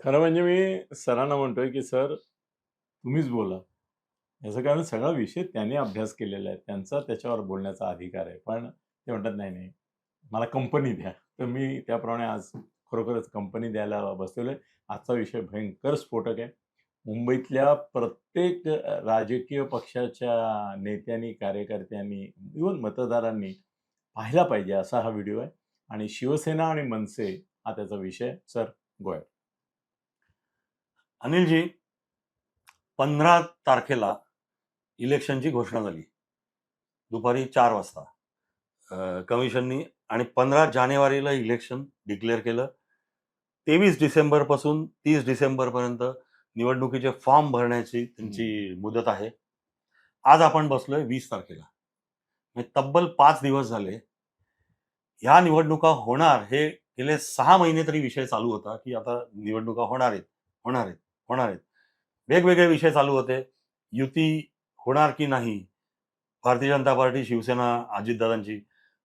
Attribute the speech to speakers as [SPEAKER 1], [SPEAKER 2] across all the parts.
[SPEAKER 1] खरं म्हणजे मी सरांना म्हणतोय, की "सर, तुम्हीच बोला." याचं कारण सगळा विषय त्यांनी अभ्यास केलेला आहे. त्यांचा त्याच्यावर बोलण्याचा अधिकार आहे. पण ते म्हणतात, "नाही, नाही, मला कंपनी द्या." तर मी त्याप्रमाणे आज खरोखरच कंपनी द्यायला बसलेलो आहे. आजचा विषय भयंकर स्फोटक आहे. मुंबईतल्या प्रत्येक राजकीय पक्षाच्या नेत्यांनी, कार्यकर्त्यांनी, इव्हन मतदारांनी पाहिला पाहिजे असा हा व्हिडिओ आहे आणि शिवसेना आणि मनसे हा त्याचा विषय सर, गो
[SPEAKER 2] अनिलजी, 15 तारखेला इलेक्शनची घोषणा झाली. दुपारी 4 वाजता. कमिशननी आणि 15 जानेवारीला इलेक्शन डिक्लेअर केलं. 23 डिसेंबरपासून 30 डिसेंबरपर्यंत निवडणुकीचे फॉर्म भरण्याची त्यांची मुदत आहे. आज आपण बसलोय 20 तारखेला. म्हणजे तब्बल 5 दिवस झाले. ह्या निवडणुका होणार हे गेले 6 महिने तरी विषय चालू होता, की आता निवडणुका होणार आहेत, होणार आहेत, होणार आहेत. वेगवेगळे विषय चालू होते. युती होणार की नाही? भारतीय जनता पार्टी, शिवसेना, अजितदादांची.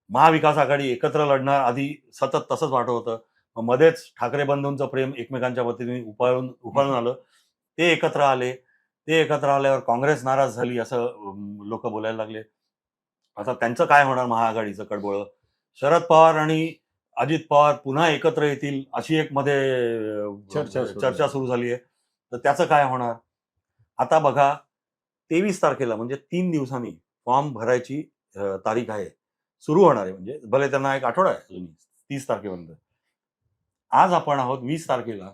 [SPEAKER 2] महाविकास आघाडी एकत्र लढणार आधी सतत तसंच वाटत होतं. मग मध्येच ठाकरे बंधूंचं प्रेम एकमेकांच्या वतीने उफाळून उफाळून आलं. ते एकत्र आले. ते एकत्र आल्यावर काँग्रेस नाराज झाली असं लोक बोलायला लागले. आता त्यांचं काय होणार महाआघाडीचं कडबोळं? शरद पवार आणि अजित पवार पुन्हा एकत्र येतील अशी एक मध्ये
[SPEAKER 1] चर्चा. सुरू
[SPEAKER 2] झाली आहे. तर त्याचं काय होणार? आता बघा 23 तारखेला म्हणजे 3 दिवसांनी फॉर्म भरायची तारीख आहे. सुरू होणार आहे म्हणजे भले त्यांना एक आठवडा आहे अजून 30 तारखेपर्यंत. आज आपण आहोत 20 तारखेला.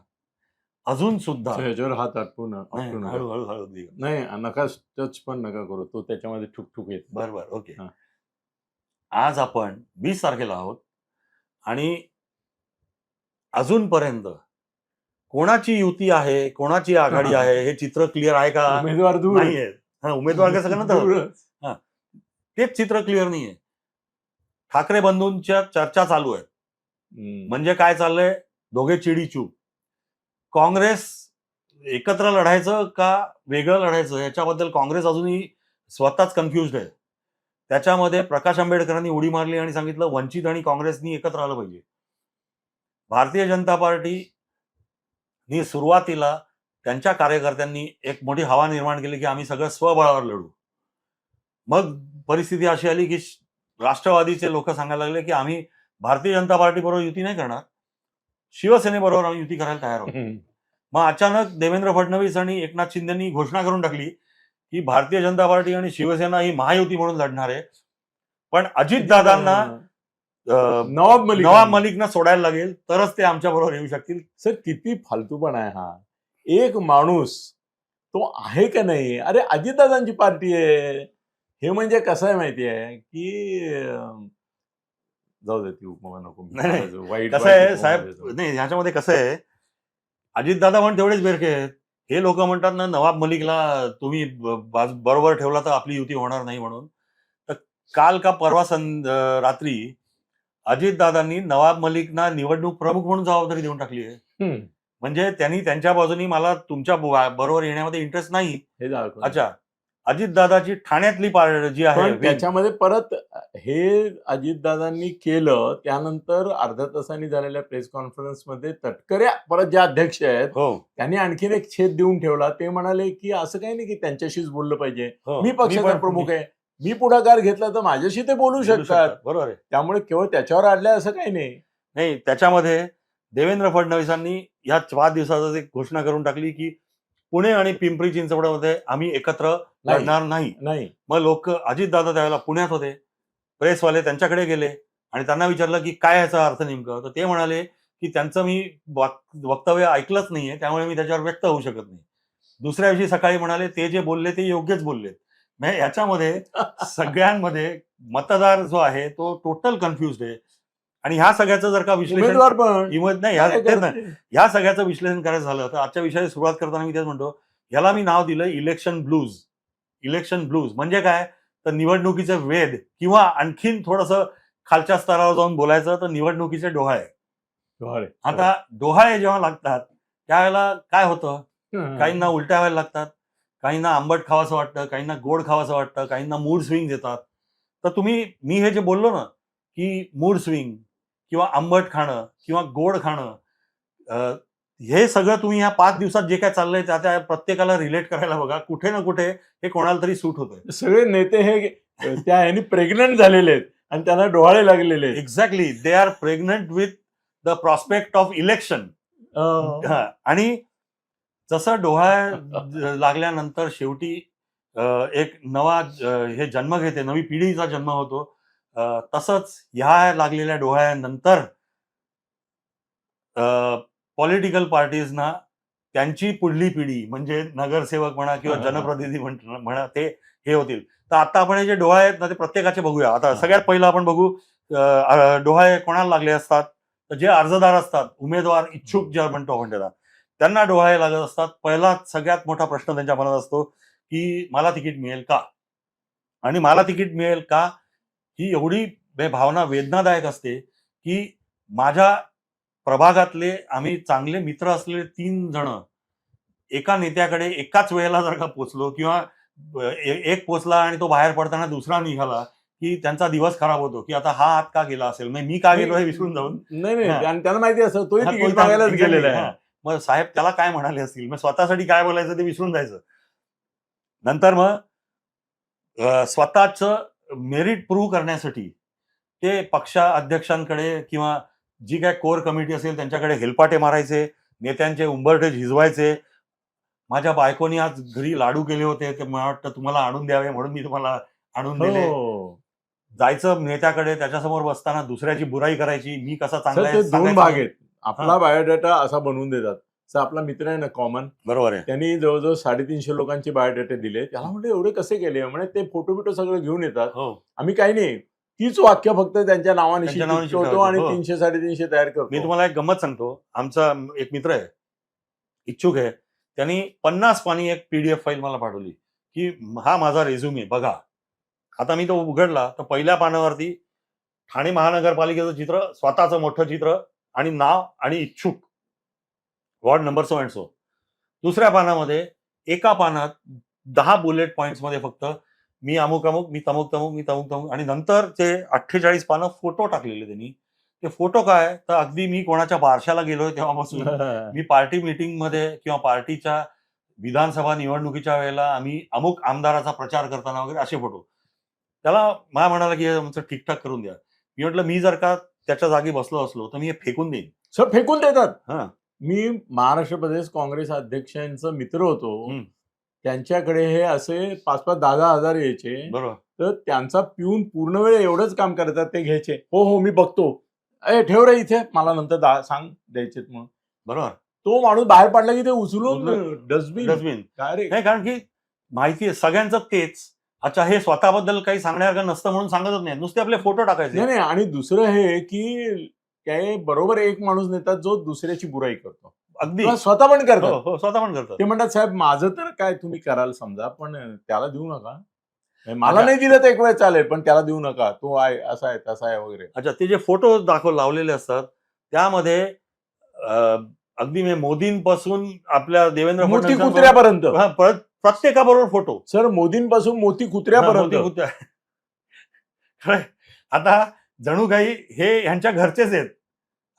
[SPEAKER 2] अजून सुद्धा
[SPEAKER 1] ह्याच्यावर हात आपटू न
[SPEAKER 2] नाही,
[SPEAKER 1] आपटू नका.
[SPEAKER 2] हळू.
[SPEAKER 1] नाही, नका टच पण नका करू. तो त्याच्यामध्ये ठुकठुक येते.
[SPEAKER 2] बरं, बरं. ओके. आज आपण 20 तारखेला आहोत आणि अजूनपर्यंत कोणाची युती आहे, कोणाची आघाडी आहे हे चित्र क्लिअर आहे का?
[SPEAKER 1] उमेदवार दूर
[SPEAKER 2] नाहीये. हां, उमेदवार तर
[SPEAKER 1] दूरच.
[SPEAKER 2] तेच चित्र क्लिअर नाहीये. ठाकरे बंधूंच्या चर्चा चालू आहेत. म्हणजे काय चाललंय? दोघे चिडीचूप. काँग्रेस एकत्र लढायचं का वेगळं लढायचं याच्याबद्दल काँग्रेस अजूनही स्वतःच कन्फ्युज्ड आहे. त्याच्यामध्ये प्रकाश आंबेडकरांनी उडी मारली आणि सांगितलं वंचित आणि काँग्रेसनी एकत्र आलं पाहिजे. भारतीय जनता पार्टीनी सुरुवातीला त्यांच्या कार्यकर्त्यांनी एक मोठी हवा निर्माण केली की आम्ही सगळं स्वबळावर लढू. मग परिस्थिती अशी आली की राष्ट्रवादीचे लोक सांगायला लागले की आम्ही भारतीय जनता पार्टी बरोबर युती नाही करणार. शिवसेनेबरोबर आम्ही युती करायला तयार आहोत. मग अचानक देवेंद्र फडणवीस आणि एकनाथ शिंदेनी घोषणा करून टाकली की भारतीय जनता पार्टी आणि शिवसेना ही महायुती म्हणून लढणार आहे. पण अजितदादांना
[SPEAKER 1] नवाब मलिक
[SPEAKER 2] नवाब मलिकना सोडायला लागेल तरच ते आमच्या बरोबर येऊ शकतील.
[SPEAKER 1] सर किती फालतूपणा आहे हा एक माणूस तो आहे का नाही अरे अजितदादांची पार्टी आहे हे म्हणजे कसं आहे माहिती आहे की जाऊ दे ती उपमा नको. वाईट
[SPEAKER 2] कसं आहे साहेब. नाही ह्याच्यामध्ये कसं आहे अजितदादा पण तेवढेच बेरके आहेत. हे लोक म्हणतात ना नवाब मलिकला तुम्ही बरोबर ठेवला तर आपली युती होणार नाही म्हणून तर काल का परवा सं रात्री अजितदादांनी नवाब मलिकना निवडणूक प्रमुख म्हणून जबाबदारी देऊन टाकली आहे. म्हणजे त्यांनी त्यांच्या बाजूनी मला तुमच्या बरोबर येण्यामध्ये इंटरेस्ट नाही.
[SPEAKER 1] हे
[SPEAKER 2] अच्छा. अजितदादाची ठाण्यातली जी आहे
[SPEAKER 1] त्याच्यामध्ये परत हे अजितदादांनी केलं त्यानंतर अर्ध्या तासांनी झालेल्या प्रेस कॉन्फरन्समध्ये तटकरे परत जे अध्यक्ष आहेत
[SPEAKER 2] हो.
[SPEAKER 1] त्यांनी आणखीन एक छेद देऊन ठेवला. ते म्हणाले की असं काही नाही की त्यांच्याशीच बोललं पाहिजे.
[SPEAKER 2] हो.
[SPEAKER 1] मी पक्षाचा प्रमुख आहे. मी पुढाकार घेतला तर माझ्याशी ते बोलू शकतात.
[SPEAKER 2] बरोबर आहे.
[SPEAKER 1] त्यामुळे केवळ त्याच्यावर आडलंय असं काही नाही.
[SPEAKER 2] नाही त्याच्यामध्ये देवेंद्र फडणवीसांनी या पाच दिवसातच एक घोषणा करून टाकली की पुणे आणि पिंपरी चिंचवडमध्ये आम्ही एकत्र
[SPEAKER 1] नाही.
[SPEAKER 2] लढणार नाही.
[SPEAKER 1] नाही.
[SPEAKER 2] मग लोक अजितदादा त्यावेळेला पुण्यात होते. प्रेसवाले त्यांच्याकडे गेले आणि त्यांना विचारलं की काय याचा अर्थ नेमकं? तर ते म्हणाले की त्यांचं मी वाक- वक्तव्य ऐकलंच नाहीये त्यामुळे मी त्याच्यावर व्यक्त होऊ शकत नाही. दुसऱ्या दिवशी सकाळी म्हणाले ते जे बोलले ते योग्यच बोलले म्हणजे याच्यामध्ये सगळ्यांमध्ये मतदार जो आहे तो टोटल कन्फ्युज आहे. आणि ह्या सगळ्याचं जर का विश्लेषण इमत नाही ह्या- सगळ्याचं विश्लेषण करायचं झालं तर आजच्या विषयाची सुरुवात करताना मी तेच म्हणतो याला मी नाव दिलं इलेक्शन ब्लूज इलेक्शन ब्लूज म्हणजे काय? तर निवडणुकीचे वेध किंवा आणखीन थोडस खालच्या स्तरावर जाऊन बोलायचं तर निवडणुकीचे डोहाळे.
[SPEAKER 1] डोहाळे.
[SPEAKER 2] आता डोहाळे जेव्हा लागतात त्यावेळेला काय होतं. काहींना उलट्या व्हायला लागतात. काहींना आंबट खावासं वाटतं काहींना गोड खावासं वाटतं काहींना मूड स्विंग येतात तर तुम्ही मी हे जे बोललो ना की मूड स्विंग किंवा आंबट खाणं किंवा गोड खाणं हे सगळं तुम्ही ह्या पाच दिवसात जे काय चाललंय त्या त्या प्रत्येकाला रिलेट करायला बघा. कुठे ना कुठे हे कोणाला तरी सूट होतंय.
[SPEAKER 1] सगळे नेते हे त्या ह्यानी प्रेग्नंट झालेले आहेत आणि त्यांना डोहाळे लागलेले आहेत.
[SPEAKER 2] Exactly they are pregnant with the prospect of election आणि जसं डोळ्या लागल्यानंतर शेवटी एक नवा हे जन्म घेते नवी पिढीचा जन्म होतो तसंच ह्या लागलेल्या डोळ्यानंतर पॉलिटिकल पार्टीजना त्यांची पुढली पिढी म्हणजे नगरसेवक म्हणा किंवा. जनप्रतिनिधी म्हण- म्हणा ते हे होतील तर आता आपण हे जे डोळे आहेत ना ते प्रत्येकाचे बघूया आता. सगळ्यात पहिलं आपण बघू डोळे कोणाला लागले असतात तर जे अर्जदार असतात उमेदवार इच्छुक जे म्हणतो आपण त्याला त्यांना डोहाळे लागत असतात. पहिला सगळ्यात मोठा प्रश्न त्यांच्या मनात असतो की मला तिकीट मिळेल का? आणि मला तिकीट मिळेल का? ही एवढी भावना वेदनादायक असते की माझ्या प्रभागातले आम्ही चांगले मित्र असलेले तीन जण एका नेत्याकडे एकाच वेळेला जर का पोचलो किंवा एक पोचला आणि तो बाहेर पडताना दुसरा निघाला की त्यांचा दिवस खराब होतो की आता हा हात का गेला असेल? मी का गेलो हे विसरून जाऊन.
[SPEAKER 1] नाही नाही. आणि त्यांना माहिती असं तोही गेलेला. आहे.
[SPEAKER 2] मग साहेब त्याला काय म्हणाले असतील? मग स्वतःसाठी काय बोलायचं ते विसरून जायचं. नंतर मग स्वतःच मेरिट प्रूव्ह करण्यासाठी ते पक्षा अध्यक्षांकडे किंवा जी काय कोर कमिटी असेल त्यांच्याकडे हेलपाटे मारायचे नेत्यांचे उंबरठे झिजवायचे. माझ्या बायकोनी आज घरी लाडू केले होते ते मला वाटतं तुम्हाला आणून द्यावे म्हणून मी तुम्हाला आणून दिले.
[SPEAKER 1] हो
[SPEAKER 2] जायचं नेत्याकडे त्याच्यासमोर बसताना दुसऱ्याची बुराई करायची मी कसा चांगला
[SPEAKER 1] दोन. भाग आहेत. आपला. बायोडाटा असा बनवून देतात. आपला मित्र आहे ना कॉमन
[SPEAKER 2] बरोबर आहे.
[SPEAKER 1] त्यांनी जवळजवळ साडेतीनशे लोकांचे बायोडाटे दिले. त्याला म्हटलं एवढे कसे केले म्हणे ते फोटो बिटो सगळं घेऊन येतात.
[SPEAKER 2] हो.
[SPEAKER 1] आम्ही काही नाही. तीच वाक्य फक्त त्यांच्या नावाने शिकवतो आणि
[SPEAKER 2] हो.
[SPEAKER 1] तीनशे साडेतीनशे तयार करतो.
[SPEAKER 2] मी तुम्हाला एक गंमत सांगतो. आमचा एक मित्र आहे. इच्छुक आहे. त्यांनी पन्नास पानी एक पीडीएफ फाईल मला पाठवली. की हा माझा रेझ्युमे बघा. आता मी तो उघडला. तर पहिल्या पानावरती ठाणे महानगरपालिकेचं चित्र स्वतःचं मोठं चित्र आणि नाव आणि इच्छुक. Ward number so and so दुसऱ्या पानामध्ये एका पानात दहा बुलेट पॉइंट्समध्ये फक्त मी अमुक अमुक मी तमुक तमुक मी तमुक तमुक आणि नंतर ते अठ्ठेचाळीस पानं फोटो टाकलेले त्यांनी. ते फोटो काय? तर अगदी मी कोणाच्या बारशाला गेलोय तेव्हापासून. मी पार्टी मीटिंगमध्ये किंवा पार्टीच्या विधानसभा निवडणुकीच्या वेळेला आम्ही अमुक आमदाराचा प्रचार करताना वगैरे असे फोटो त्याला मला म्हणाला की हे आमचं ठीकठाक करून द्या. मी म्हटलं मी जर का त्याच्या जागी बसलो असलो तर मी हे फेकून देईन.
[SPEAKER 1] सर फेकून देतात.
[SPEAKER 2] हा.
[SPEAKER 1] मी महाराष्ट्र प्रदेश काँग्रेस अध्यक्षांचा मित्र होतो.
[SPEAKER 2] हम्म.
[SPEAKER 1] त्यांच्याकडे हे असे पाच पाच दहा दहा हजार यायचे.
[SPEAKER 2] बरोबर.
[SPEAKER 1] तर त्यांचा पिऊन पूर्ण वेळ एवढंच काम करतात ते घ्यायचे. हो हो मी बघतो. ए ठेव रे इथे. मला नंतर दा- सांग द्यायचे म्हणून.
[SPEAKER 2] बरोबर.
[SPEAKER 1] तो माणूस बाहेर पडला की ते उचलून
[SPEAKER 2] उचलून-
[SPEAKER 1] डस्टबिन.
[SPEAKER 2] डस्टबिन.
[SPEAKER 1] काय रे?
[SPEAKER 2] नाही कारण की माहिती आहे सगळ्यांचं तेच. अच्छा हे स्वतःबद्दल काही सांगण्यासारखं नसतं म्हणून सांगतच नाही. नुसते आपले फोटो टाकायचे.
[SPEAKER 1] नाही नाही आणि दुसरं हे की काय बरोबर एक माणूस नेतात जो दुसऱ्याची बुराई करतो.
[SPEAKER 2] अगदी.
[SPEAKER 1] स्वतः पण
[SPEAKER 2] हो
[SPEAKER 1] करतात.
[SPEAKER 2] हो स्वतः पण करतात.
[SPEAKER 1] ते म्हणतात साहेब माझं तर काय तुम्ही कराल समजा पण त्याला देऊ नका. मला. नाही दिलं तर एक वेळ चालेल पण त्याला देऊ नका. तो आहे असा आहे तसा आहे वगैरे.
[SPEAKER 2] अच्छा ते जे फोटो दाखव लावलेले असतात त्यामध्ये अगदी मोदींपासून आपल्या देवेंद्र फडणवीसांपर्यंत-
[SPEAKER 1] कुत्र्यापर्यंत.
[SPEAKER 2] हा, परत प्रत्येकाबरोबर फोटो.
[SPEAKER 1] सर मोदींपासून मोती
[SPEAKER 2] हा,
[SPEAKER 1] कुत्र्यापर्यंत.
[SPEAKER 2] आता जणू काही हे ह्यांच्या घरचेच आहेत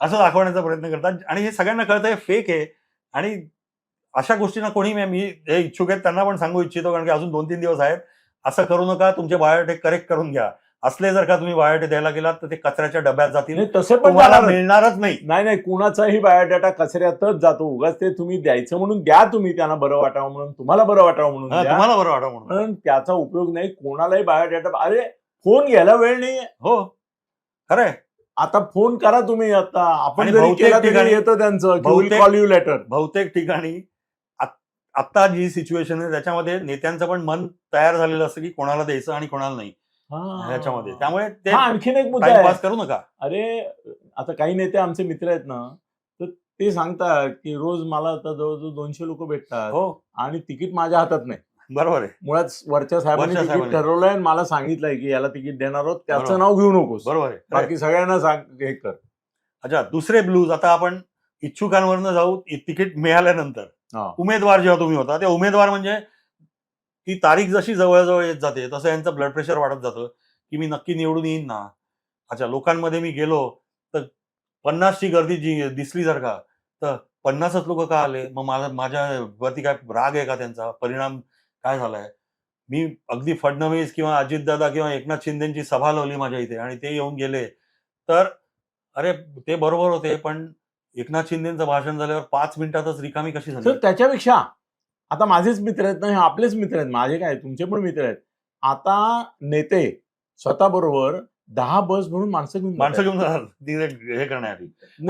[SPEAKER 2] असं दाखवण्याचा प्रयत्न करतात. आणि हे सगळ्यांना कळतं हे फेक आहे. आणि अशा गोष्टींना कोणी मी- मी जे इच्छुक आहेत त्यांना पण सांगू इच्छितो कारण की अजून दोन तीन दिवस आहेत. असं करू नका तुमचे बायोटेक करेक्ट करून घ्या. असले जर का तुम्ही बायोटेक द्यायला गेलात तर ते कचऱ्याच्या डब्यात जातील.
[SPEAKER 1] नाही तसे पण जाणार.
[SPEAKER 2] मिळणारच नाही.
[SPEAKER 1] नाही नाही कुणाचाही बायोडाटा कचऱ्यातच जातो. उगाच ते तुम्ही द्यायचं म्हणून द्या तुम्ही त्यांना बरं वाटावं म्हणून. तुम्हाला बरं वाटावं म्हणून
[SPEAKER 2] तुम्हाला बरं वाटा म्हणून.
[SPEAKER 1] पण त्याचा उपयोग नाही कोणालाही बायोडाटा अरे फोन घ्यायला वेळ नाहीये.
[SPEAKER 2] हो खरंय.
[SPEAKER 1] आता फोन करा तुम्ही आता. आपण येतं त्यांचं. कॉल यू लेटर
[SPEAKER 2] बहुतेक ठिकाणी आता जी सिच्युएशन आहे त्याच्यामध्ये नेत्यांचं पण मन तयार झालेलं असतं की कोणाला द्यायचं आणि कोणाला नाही. ह्याच्यामध्ये. त्यामुळे ते
[SPEAKER 1] हा आणखीन एक मुद्दा आहे.
[SPEAKER 2] टाइमपास करू नका.
[SPEAKER 1] अरे आता काही नेते आमचे मित्र आहेत ना तर ते सांगतात की रोज मला आता जवळजवळ दोनशे लोक भेटतात
[SPEAKER 2] हो.
[SPEAKER 1] आणि तिकीट माझ्या हातात नाही.
[SPEAKER 2] बरोबर आहे.
[SPEAKER 1] मुळात वरच्या साहेबांनी
[SPEAKER 2] वरच्या
[SPEAKER 1] तिकीट
[SPEAKER 2] साहेबांनी.
[SPEAKER 1] ठरवलंय आणि मला सांगितलंय की याला तिकीट देणार आहोत त्याचं
[SPEAKER 2] बरोबर.
[SPEAKER 1] नाव घेऊ नकोस.
[SPEAKER 2] बरोबर आहे.
[SPEAKER 1] बाकी सगळ्यांना सांग हे कर.
[SPEAKER 2] अच्छा दुसरे ब्लूज आता आपण इच्छुकांवरनं जाऊ इ- तिकीट मिळाल्यानंतर.
[SPEAKER 1] हा.
[SPEAKER 2] उमेदवार जेव्हा तुम्ही होता ते उमेदवार म्हणजे ती तारीख जशी जवळजवळ येत जाते तसं यांचं ब्लड प्रेशर वाढत जातं की मी नक्की निवडून येईन ना. अच्छा लोकांमध्ये मी गेलो तर पन्नासची गर्दी जी दिसली जर का तर पन्नासच लोक का आले? मग माझा माझ्यावरती काय राग आहे का त्यांचा? परिणाम काय झालाय? मी अगदी फडणवीस किंवा अजितदादा किंवा एकनाथ शिंदेची सभा लावली माझ्या इथे आणि ते येऊन गेले. तर अरे ते बरोबर होते पण एकनाथ शिंदेचं भाषण झाल्यावर पाच मिनिटातच रिकामी कशी झाली?
[SPEAKER 1] त्याच्यापेक्षा आता माझेच मित्र आहेत ना हे आपलेच मित्र आहेत. माझे काय तुमचे पण मित्र आहेत. आता नेते स्वतः बरोबर दहा बस भरून माणसं घेऊन
[SPEAKER 2] माणसं. घेऊन हे करण्यासाठी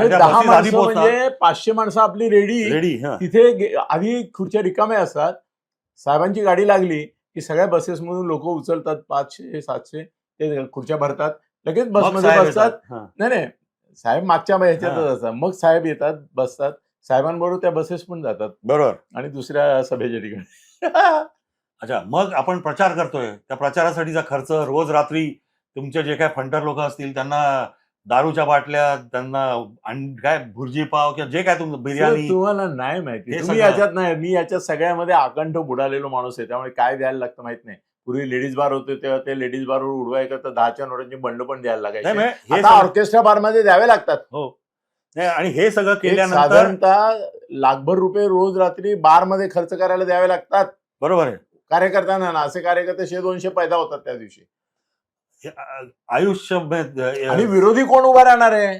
[SPEAKER 1] दहा माणसं. म्हणजे पाचशे माणसं आपली रेडी.
[SPEAKER 2] रेडी हा.
[SPEAKER 1] तिथे आधी खुर्च्या रिकाम्या असतात. साहेबांची गाडी लागली की सगळ्या बसेस मधून लोक उचलतात पाचशे सातशे ते खुर्च्या भरतात. लगेच बसमध्ये बसतात. नाही नाही. साहेब मागच्या ह्याच्यातच. असतात. मग साहेब येतात बसतात. साहेबांबरोबर त्या बसेस पण जातात.
[SPEAKER 2] बरोबर.
[SPEAKER 1] आणि दुसऱ्या सभेच्या ठिकाणी.
[SPEAKER 2] अच्छा मग आपण प्रचार करतोय. त्या प्रचारासाठीचा खर्च रोज रात्री तुमचे जे काय फंटर लोक असतील त्यांना दारूच्या बाटल्या त्यांना काय भुर्जी पाव किंवा जे काय तुमचं बिर्याणी.
[SPEAKER 1] तुम्हाला नाही माहिती. तुम्ही याच्यात नाही मी याच्यात सगळ्यामध्ये आकंठ बुडालेलो माणूस आहे. त्यामुळे काय द्यायला लागतं माहीत नाही. पूर्वी लेडीज बार होते तेव्हा ते लेडीज बारवर उडवायचं दहाच्या नोटांची बंड पण द्यायला लागायचे. ऑर्केस्ट्रा बारमध्ये द्यावे लागतात.
[SPEAKER 2] हो. नाही आणि हे सगळं केल्यानंतर
[SPEAKER 1] साधारणतः लाखभर रुपये रोज रात्री बारमध्ये खर्च करायला द्यावे लागतात.
[SPEAKER 2] बरोबर आहे.
[SPEAKER 1] कार्यकर्त्यांना ना असे कार्यकर्ते शे दोनशे पैदा होतात त्या दिवशी.
[SPEAKER 2] आयुष्य
[SPEAKER 1] आणि विरोधी कोण उभा राहणार आहे?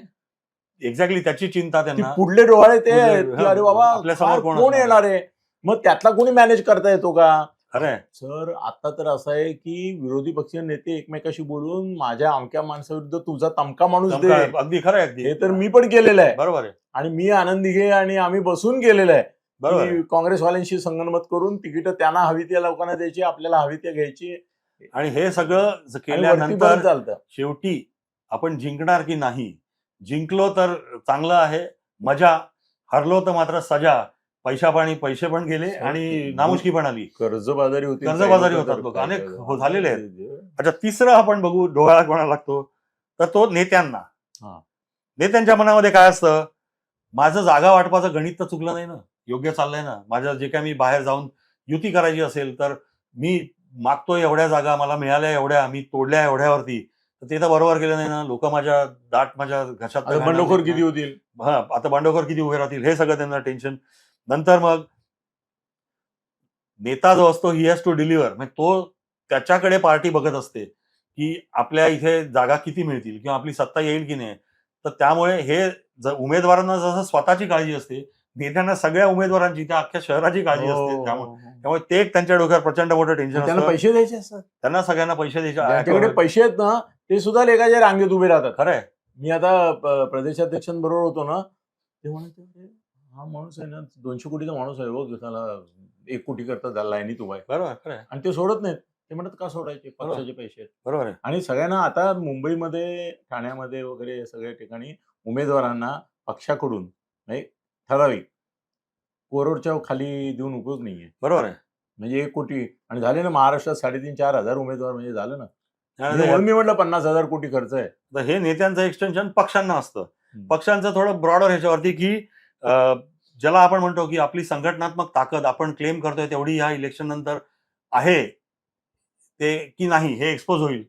[SPEAKER 2] एक्झॅक्टली त्याची चिंता त्यांना.
[SPEAKER 1] पुढले डोहाळे ते अरे बाबा
[SPEAKER 2] आपल्यासमोर कोण?
[SPEAKER 1] येणार आहे? मग त्यातला कोणी मॅनेज करता येतो का?
[SPEAKER 2] खरंय
[SPEAKER 1] सर आता तर असं आहे की विरोधी पक्षीय नेते एकमेकाशी बोलून माझ्या अमक्या माणसाविरुद्ध तुझा तमका माणूस दे.
[SPEAKER 2] अगदी खरं आहे अगदी.
[SPEAKER 1] हे तर मी पण केलेलं आहे.
[SPEAKER 2] बरोबर आहे.
[SPEAKER 1] आणि मी आनंदी घे आणि आम्ही बसून गेलेलं आहे.
[SPEAKER 2] बरोबर
[SPEAKER 1] काँग्रेसवाल्यांशी संगनमत करून तिकीट त्यांना हवी त्या लोकांना द्यायची आपल्याला हवी त्या घ्यायची.
[SPEAKER 2] आणि हे सगळं केल्यानंतर
[SPEAKER 1] चालतं.
[SPEAKER 2] शेवटी आपण जिंकणार की नाही? जिंकलो तर चांगलं आहे मजा. हरलो तर मात्र सजा. पैशा पाणी पैसे पण गेले आणि नामुष्की पण आली.
[SPEAKER 1] कर्जबाजारी होती.
[SPEAKER 2] कर्जबाजारी होतात लोक. अनेक हो- झालेले आहेत. अच्छा तिसरं आपण बघू डोळा कोणाला लागतो? तर तो नेत्यांना.
[SPEAKER 1] हा.
[SPEAKER 2] नेत्यांच्या मनामध्ये काय असतं? माझं जागा वाटपाचं गणित तर चुकलं नाही ना. योग्य चाललंय ना. माझ्या जे काय मी बाहेर जाऊन युती करायची असेल तर मी मागतोय एवढ्या जागा मला मिळाल्या एवढ्या मी तोडल्या एवढ्यावरती. तर ते तर बरोबर केलं नाही ना. लोक माझ्या दाट माझ्या घशात
[SPEAKER 1] बंडखोर किती होतील?
[SPEAKER 2] हा आता बंडखोर किती उभे राहतील? हे सगळं त्यांना टेन्शन. नंतर मग नेता जो असतो ही हॅज टू डिलिव्हर म्हणजे तो त्याच्याकडे पार्टी बघत असते की आपल्या इथे जागा किती मिळतील किंवा आपली सत्ता येईल की नाही. तर त्यामुळे हे उमेदवारांना जसं स्वतःची काळजी असते नेत्यांना सगळ्या उमेदवारांची त्या अख्ख्या शहराची काळजी असते.
[SPEAKER 1] हो,
[SPEAKER 2] त्यामुळे
[SPEAKER 1] हो, हो.
[SPEAKER 2] त्यामुळे ते त्यांच्या डोक्यावर प्रचंड मोठं टेन्शन
[SPEAKER 1] त्यांना पैसे द्यायचे असतात.
[SPEAKER 2] त्यांना सगळ्यांना पैसे द्यायचे.
[SPEAKER 1] पैसे आहेत ना ते सुद्धा लेखाच्या रांगेत उभे राहतात.
[SPEAKER 2] खरंय
[SPEAKER 1] मी आता प्रदेशाध्यक्षांबरोबर होतो ना ते म्हणायचे "अरे, हा माणूस आहे ना दोनशे कोटीचा माणूस आहे हो त्याला एक कोटी करता लाईनीत उभा आहे.
[SPEAKER 2] बरोबर खरंय
[SPEAKER 1] आणि ते सोडत नाहीत. ते म्हणत का सोडायचे? पक्षाचे पैसे. आहेत
[SPEAKER 2] बरोबर आहे.
[SPEAKER 1] आणि सगळ्यांना आता मुंबईमध्ये ठाण्यामध्ये वगैरे सगळ्या ठिकाणी उमेदवारांना पक्षाकडून म्हणजे ठराविक कोरोडच्या खाली देऊन उपयोग नाहीये.
[SPEAKER 2] बरोबर आहे.
[SPEAKER 1] म्हणजे एक कोटी आणि झाले ना महाराष्ट्रात साडेतीन चार हजार उमेदवार म्हणजे झालं ना.
[SPEAKER 2] आणि
[SPEAKER 1] म्हणून मी म्हटलं पन्नास हजार कोटी खर्च आहे.
[SPEAKER 2] तर हे नेत्यांचं एक्सटेन्शन पक्षांना असतं.
[SPEAKER 1] हम्म.
[SPEAKER 2] पक्षांचं थोडं ब्रॉडर ह्याच्यावरती की ज्याला आपण म्हणतो की आपली संघटनात्मक ताकद आपण क्लेम करतोय तेवढी ह्या इलेक्शन नंतर आहे ते की नाही हे एक्सपोज होईल.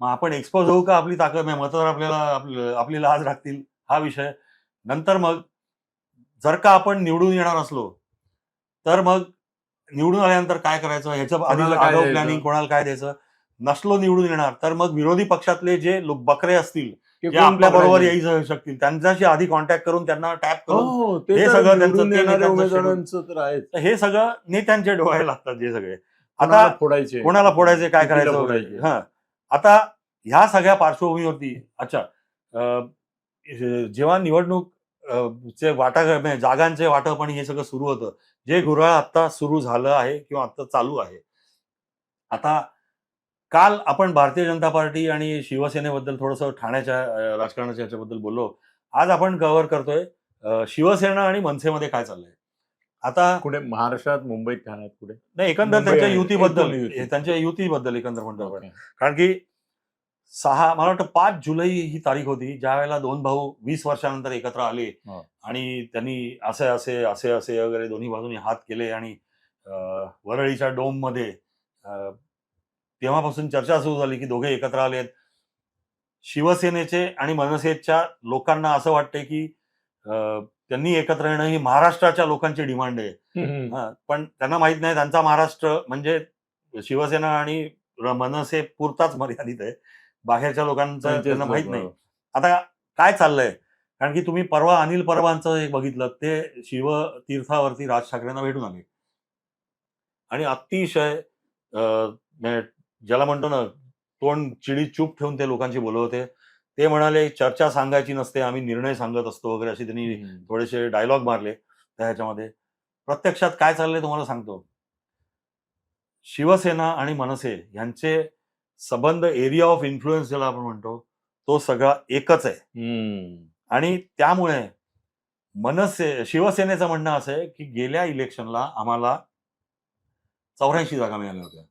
[SPEAKER 2] मग आपण एक्सपोज होऊ का आपली ताकद? नाही मतदार आपल्याला आपलं- लाज राखतील हा विषय. नंतर मग जर का आपण निवडून येणार असलो तर मग निवडून आल्यानंतर काय करायचं? ह्याचं आधी? प्लॅनिंग कोणाला काय द्यायचं? नसलो निवडून येणार तर मग विरोधी पक्षातले जे लोक बकरे असतील जे आपल्या बरोबर? येऊ शकतील त्यांच्याशी आधी कॉन्टॅक्ट करून त्यांना टॅप
[SPEAKER 1] हो
[SPEAKER 2] करून
[SPEAKER 1] हो,
[SPEAKER 2] हे सगळं त्यांचं हे सगळं नेत्यांचे डोळे लागतात जे सगळे. आता
[SPEAKER 1] फोडायचे?
[SPEAKER 2] कोणाला फोडायचे काय करायचं. हा. आता ह्या सगळ्या पार्श्वभूमीवरती अच्छा जेव्हा निवडणूक चे वाटा म्हणजे जागांचे वाटप आणि हे सगळं सुरू होतं जे घुराळ आता सुरू झालं आहे किंवा आता चालू आहे. आता काल आपण भारतीय जनता पार्टी आणि शिवसेनेबद्दल थोडंसं ठाण्याच्या राजकारणाच्या याच्याबद्दल बोललो आज आपण कव्हर करतोय शिवसेना आणि मनसेमध्ये काय चाललंय आता
[SPEAKER 1] कुठे महाराष्ट्रात मुंबईत ठाण्यात कुठे
[SPEAKER 2] नाही एकंदर त्यांच्या. युतीबद्दल. त्यांच्या युतीबद्दल एकंदर म्हणतो आपण. कारण की सहा मला वाटतं पाच जुलै ही तारीख होती ज्या वेळेला दोन भाऊ वीस वर्षानंतर एकत्र आले. आणि त्यांनी असे असे असे असे वगैरे दोन्ही बाजूनी हात केले आणि वरळीच्या डोममध्ये तेव्हापासून चर्चा सुरू झाली की दोघे एकत्र आलेत शिवसेनेचे आणि मनसेच्या लोकांना असं वाटतंय की त्यांनी एकत्र येणं ही महाराष्ट्राच्या लोकांची डिमांड आहे. पण त्यांना माहीत नाही त्यांचा महाराष्ट्र म्हणजे शिवसेना आणि मनसे पुरताच मर्यादित आहे. बाहेरच्या लोकांचं त्यांना माहीत. नाही. आता काय चाललंय? कारण की तुम्ही परवा अनिल परवांचं एक बघितलं ते शिवतीर्थावरती राज ठाकरेंना भेटून आले. आणि अतिशय म्हणजे ज्याला म्हणतो ना तोंड चिडी चूप ठेवून ते लोकांशी बोलत होते. ते म्हणाले चर्चा सांगायची नसते आम्ही निर्णय सांगत असतो वगैरे असे त्यांनी. थोडेसे डायलॉग मारले त्या ह्याच्यामध्ये. प्रत्यक्षात काय चाललंय तुम्हाला सांगतो. शिवसेना आणि मनसे यांचे संबंध एरिया ऑफ इन्फ्लुएन्स ज्याला आपण म्हणतो तो सगळा एकच आहे. आणि त्यामुळे मनसे शिवसेनेचं म्हणणं असं आहे की गेल्या इलेक्शनला आम्हाला चौऱ्याऐंशी जागा मिळाल्या होत्या.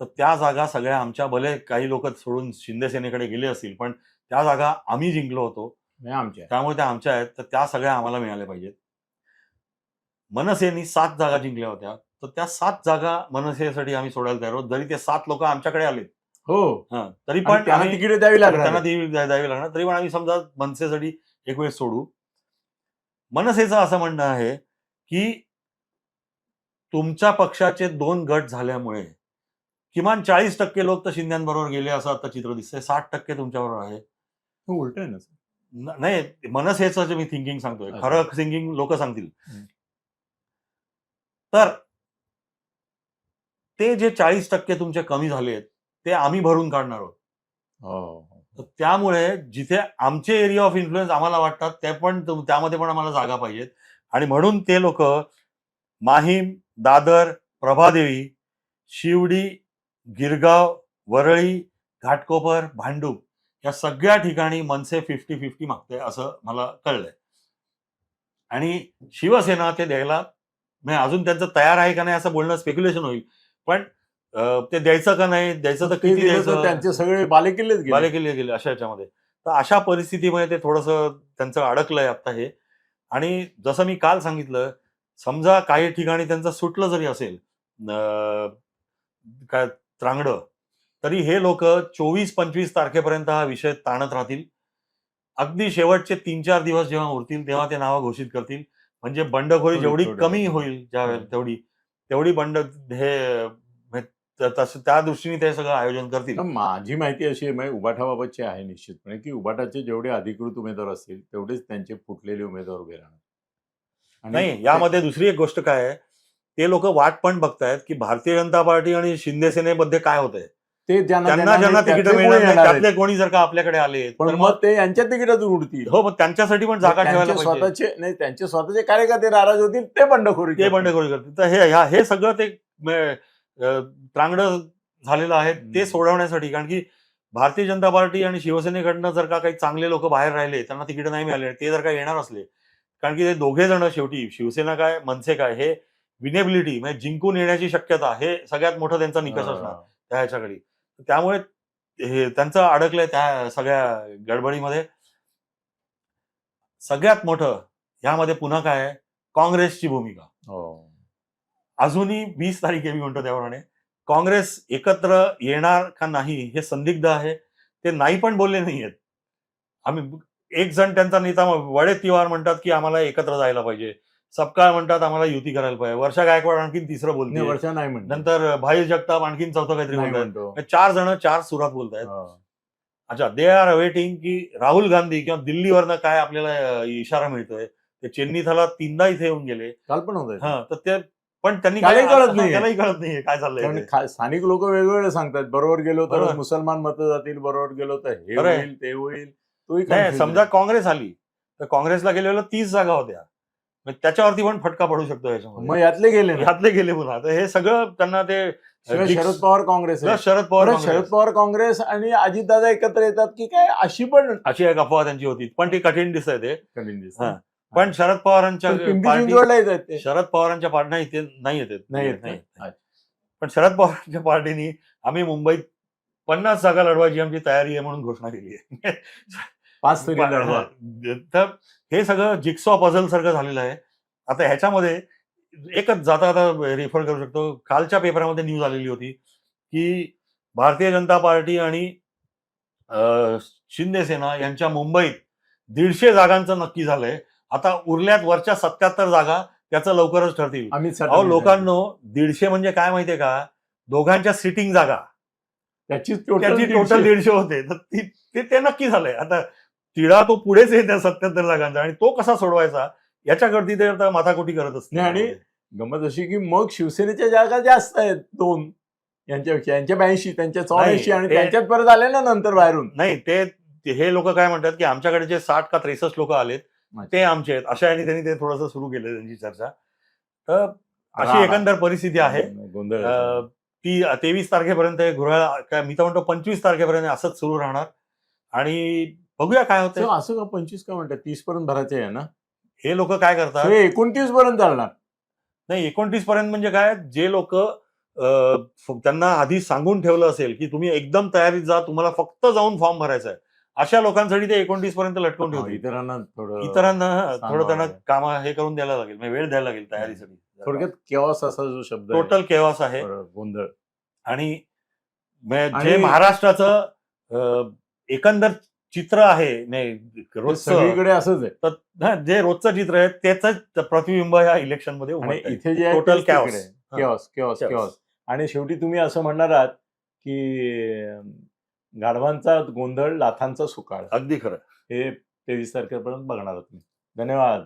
[SPEAKER 2] तर त्या जागा सगळ्या आमच्या भले काही लोक सोडून शिंदे सेनेकडे गेले असतील पण त्या जागा आम्ही जिंकलो होतो.
[SPEAKER 1] आमचे आहे.
[SPEAKER 2] त्यामुळे त्या आमच्या आहेत. तर त्या सगळ्या आम्हाला मिळाल्या पाहिजेत. मनसेनी सात जागा जिंकल्या होत्या. तर त्या सात जागा मनसेसाठी आम्ही सोडायला तयार आहोत. जरी ते सात लोक आमच्याकडे आलेत
[SPEAKER 1] हो.
[SPEAKER 2] तरी पण
[SPEAKER 1] त्यांना
[SPEAKER 2] आम्ही-
[SPEAKER 1] तिकीट द्यावी लागणार
[SPEAKER 2] त्यांना द्यावी लागणार. तरी पण आम्ही समजा मनसेसाठी एक वेळ सोडू. मनसेचं असं म्हणणं आहे की तुमच्या पक्षाचे दोन गट झाल्यामुळे किमान चाळीस टक्के लोक तर शिंद्यांबरोबर गेले असं आता चित्र दिसतंय. साठ टक्के तुमच्याबरोबर आहे.
[SPEAKER 1] हो, उलट आहे ना
[SPEAKER 2] नाही मनसेचं जे मी थिंकिंग सांगतोय. खरं थिंकिंग लोक सांगतील. तर ते जे चाळीस टक्के तुमचे कमी झालेत ते आम्ही भरून काढणार आहोत.
[SPEAKER 1] हो
[SPEAKER 2] तर त्यामुळे जिथे आमचे एरिया ऑफ इन्फ्लुएन्स आम्हाला वाटतात ते पण त्यामध्ये पण आम्हाला जागा पाहिजेत. आणि म्हणून ते लोक माहीम दादर प्रभादेवी शिवडी गिरगाव वरळी घाटकोपर भांडूप या सगळ्या ठिकाणी मनसे फिफ्टी फिफ्टी मागते असं मला कळलंय. आणि शिवसेना ते द्यायला म्हणजे अजून त्यांचं तयार आहे का नाही असं बोलणं स्पेक्युलेशन होईल पण ते द्यायचं का नाही द्यायचं तर किती द्यायचं?
[SPEAKER 1] त्यांचे सगळे बालेकिल्लेच गेले.
[SPEAKER 2] बाले केले गेले अशा याच्यामध्ये. तर अशा परिस्थितीमध्ये ते थोडस त्यांचं अडकलंय आता हे. आणि जसं मी काल सांगितलं समजा काही ठिकाणी त्यांचं सुटलं जरी असेल काय त्रांगड. तरी हे लोक चोवीस पंचवीस तारखेपर्यंत हा विषय ताणत राहतील. अगदी शेवटचे तीन चार दिवस जेव्हा उरतील तेव्हा ते नावं घोषित करतील. म्हणजे बंडखोरी जेवढी कमी होईल ज्या
[SPEAKER 1] हम्म.
[SPEAKER 2] तेवढी तेवढी बंड हे त्या दृष्टीने ते सगळं आयोजन करतील.
[SPEAKER 1] माझी माहिती अशी आहे म्हणजे उबाठाबाबतची आहे निश्चितपणे की उबाठाचे जेवढे अधिकृत उमेदवार असतील तेवढेच त्यांचे फुटलेले उमेदवार उभे राहणार.
[SPEAKER 2] नाही यामध्ये दुसरी एक गोष्ट काय आहे ते लोक वाट पण बघतायत की भारतीय जनता पार्टी आणि शिंदे सेनेमध्ये काय होतंय
[SPEAKER 1] ते ज्यांना
[SPEAKER 2] त्यांना ज्यांना तिकीट मिळणार नाही. त्यातले कोणी जर का आपल्याकडे आले
[SPEAKER 1] पण मग ते यांच्या तिकीटातून उडतील
[SPEAKER 2] हो मग त्यांच्यासाठी पण जागा ठेवायला
[SPEAKER 1] स्वतःचे नाही त्यांचे स्वतःचे कार्यकर्ते नाराज होतील ते बंडखोरी
[SPEAKER 2] ते. बंडखोरी करतील तर हे हे सगळं ते त्रांगड झालेलं आहे ते. सोडवण्यासाठी कारण की भारतीय जनता पार्टी आणि शिवसेनेकडनं जर का काही चांगले लोक बाहेर राहिले त्यांना तिकीट नाही मिळाले ते जर का येणार असले कारण की ते दोघे जण शेवटी शिवसेना काय मनसे काय हे विनेबिलिटी म्हणजे जिंकून येण्याची शक्यता हे सगळ्यात मोठं त्यांचा निकष असणार. त्या ह्याच्याकडे. त्यामुळे हे त्यांचं अडकलंय त्या सगळ्या गडबडीमध्ये. सगळ्यात मोठं ह्यामध्ये पुन्हा काय आहे? काँग्रेसची भूमिका.
[SPEAKER 1] हो.
[SPEAKER 2] अजूनही वीस तारीख मी म्हणतो त्याप्रमाणे काँग्रेस एकत्र येणार का नाही हे संदिग्ध आहे. ते नाही पण बोलले नाहीयेत. आम्ही एक जण त्यांचा नेता वडे तिवार म्हणतात की आम्हाला एकत्र जायला पाहिजे. सपकाळ म्हणतात आम्हाला युती करायला पाहिजे वर्षा गायकवाड आणखीन तिसरं
[SPEAKER 1] नाही,
[SPEAKER 2] बोलते
[SPEAKER 1] वर्षा नाही म्हणते.
[SPEAKER 2] नंतर भाई जगताप आणखीन चौथं काहीतरी
[SPEAKER 1] नाही म्हणतो
[SPEAKER 2] चार जण चार सुरात बोलतायत. अच्छा दे आर अवेटिंग की राहुल गांधी किंवा दिल्लीवरनं काय आपल्याला इशारा मिळतोय ते चेन्नई थाला तीनदा इथे येऊन गेले
[SPEAKER 1] काल पण होत
[SPEAKER 2] हा तर ते पण त्यांनी
[SPEAKER 1] कळत नाहीये.
[SPEAKER 2] त्यालाही कळत नाहीये काय चाललंय
[SPEAKER 1] स्थानिक लोक वेगवेगळे सांगतात बरोबर गेलो तर. मुसलमान मतं जातील बरोबर गेलो तर हे. होईल ते होईल
[SPEAKER 2] नाही समजा. काँग्रेस आली तर काँग्रेसला गेलेल्या तीस जागा होत्या त्याच्यावरती पण फटका पडू शकतो
[SPEAKER 1] मग
[SPEAKER 2] याच्यामध्ये
[SPEAKER 1] यातले गेले ना
[SPEAKER 2] ह्यातले गेले पुन्हा हे सगळं त्यांना ते
[SPEAKER 1] शरद पवार काँग्रेस आहे.
[SPEAKER 2] शरद पवार
[SPEAKER 1] परत
[SPEAKER 2] काँग्रेस.
[SPEAKER 1] शरद पवार काँग्रेस आणि अजितदादा एकत्र येतात की काय अशी पण
[SPEAKER 2] अशी एक अफवा त्यांची होती पण ती कठीण दिसत ते
[SPEAKER 1] कठीण दिसतं.
[SPEAKER 2] हा. पण शरद पवारांच्या
[SPEAKER 1] पण पिंपरी
[SPEAKER 2] पार्टी
[SPEAKER 1] चिंचवडला येतात ते
[SPEAKER 2] शरद पवारांच्या पार्टी नाही ते नाही येते
[SPEAKER 1] नाही येत
[SPEAKER 2] नाही. पण शरद पवारांच्या पार्टीनी आम्ही मुंबईत पन्नास जागा लढवायची आमची तयारी आहे म्हणून घोषणा केली आहे
[SPEAKER 1] पाच तरी
[SPEAKER 2] हे सगळं जिक्सॉ पझल सारखं झालेलं आहे. आता ह्याच्यामध्ये एकच जाता आता रेफर करू शकतो. कालच्या पेपरामध्ये न्यूज आलेली होती की भारतीय जनता पार्टी आणि अं, शिंदे सेना यांच्या मुंबईत दीडशे जागांचं नक्की झालंय. आता उरल्यात वरच्या सत्याहत्तर जागा त्याचं लवकरच ठरतील. अहो लोकांनो दीडशे म्हणजे काय माहितीये का? दोघांच्या सिटिंग जागा.
[SPEAKER 1] त्याची
[SPEAKER 2] त्याची टोटल दीडशे. होते. तर ते नक्की झालंय. आता तिढा तो पुढेच आहे त्या सत्याहत्तर जागांचा आणि तो कसा सोडवायचा याच्याकरती ते आता माथाकोटी करत असते
[SPEAKER 1] आणि गंमत अशी की मग शिवसेनेच्या जागा जास्त आहेत दोन. यांच्यापेक्षा यांच्या ब्याऐंशी त्यांच्या चौऱ्याऐंशी आणि त्यांच्यात परत आले ना नंतर बाहेरून.
[SPEAKER 2] नाही ते हे लोक काय म्हणतात की आमच्याकडे जे साठ का त्रेसष्ट लोक आलेत ते आमचे आहेत. अशा आणि त्यांनी ते थोडंसं सुरू केलं त्यांची चर्चा. तर अशी. एकंदर परिस्थिती आहे.
[SPEAKER 1] गोंधळ
[SPEAKER 2] ती तेवीस तारखेपर्यंत गृह काय मी तर म्हणतो पंचवीस तारखेपर्यंत असंच सुरू राहणार. आणि बघूया काय होतं
[SPEAKER 1] असं का पंचवीस का म्हणतात? तीस पर्यंत भरायचे आहे ना?
[SPEAKER 2] हे लोक काय करतात?
[SPEAKER 1] एकोणतीस पर्यंत चालणार
[SPEAKER 2] नाही एकोणतीस पर्यंत म्हणजे काय? जे लोक त्यांना आधी सांगून ठेवलं असेल की तुम्ही एकदम तयारीत जा तुम्हाला फक्त जाऊन फॉर्म भरायचा आहे अशा लोकांसाठी ते एकोणतीस पर्यंत लटकवून
[SPEAKER 1] हा,
[SPEAKER 2] ठेवतील.
[SPEAKER 1] इतरांना थोडं
[SPEAKER 2] इतरांना थोडं त्यांना. काम हे करून द्यायला लागेल म्हणजे वेळ द्यायला लागेल तयारीसाठी.
[SPEAKER 1] थोडक्यात केवास असा जो शब्द
[SPEAKER 2] टोटल केवास आहे.
[SPEAKER 1] गोंधळ.
[SPEAKER 2] आणि जे महाराष्ट्राचं एकंदर चित्र आहे नाही रोजचं
[SPEAKER 1] सगळीकडे असंच आहे
[SPEAKER 2] तर हा, जे रोजचं चित्र आहे त्याच प्रतिबिंब या इलेक्शनमध्ये
[SPEAKER 1] आणि
[SPEAKER 2] उमटतंय.
[SPEAKER 1] इथे जे आहे
[SPEAKER 2] Total
[SPEAKER 1] तेच
[SPEAKER 2] chaos.
[SPEAKER 1] तिकडे आहे.
[SPEAKER 2] हा.
[SPEAKER 1] chaos, chaos,
[SPEAKER 2] Chaos.
[SPEAKER 1] chaos. आणि शेवटी तुम्ही असं म्हणणार आहात की अं, गाढवांचा गोंधळ लाथांचा सुकाळ
[SPEAKER 2] अगदी खरं
[SPEAKER 1] हे तेवीस तारखेपर्यंत बघणार आहात तुम्ही धन्यवाद